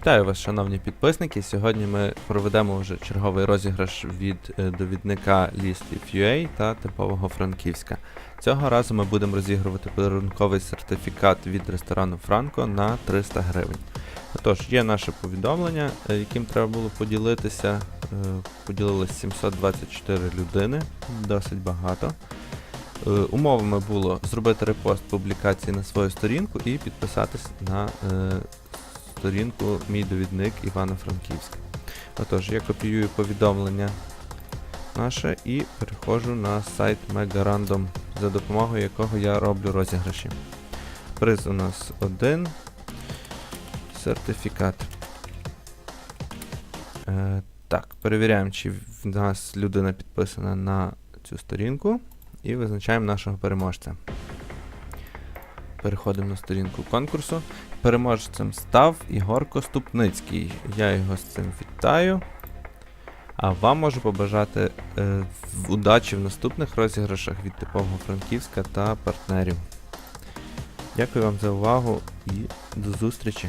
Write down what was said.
Вітаю вас, шановні підписники. Сьогодні ми проведемо вже черговий розіграш від е, довідника Listів.ua та типового Франківська. Цього разу ми будемо розігрувати подарунковий сертифікат від ресторану Франко на 300 гривень. Отож, є наше повідомлення, е, яким треба було поділитися. Е, Поділилось 724 людини, досить багато. Умовами було зробити репост публікації на свою сторінку і підписатись на сторінку Мій довідник Івано-Франківська. Отож, я копіюю повідомлення наше і переходжу на сайт Megarandom, за допомогою якого я роблю розіграші. Приз у нас один. Сертифікат. Е, так, перевіряємо, чи в нас людина підписана на цю сторінку. І визначаємо нашого переможця. Переходимо на сторінку конкурсу. Переможцем став Ігор Коступницький. Я його з цим вітаю. А вам можу побажати е, удачі в наступних розіграшах від типового Франківська та партнерів. Дякую вам за увагу і до зустрічі!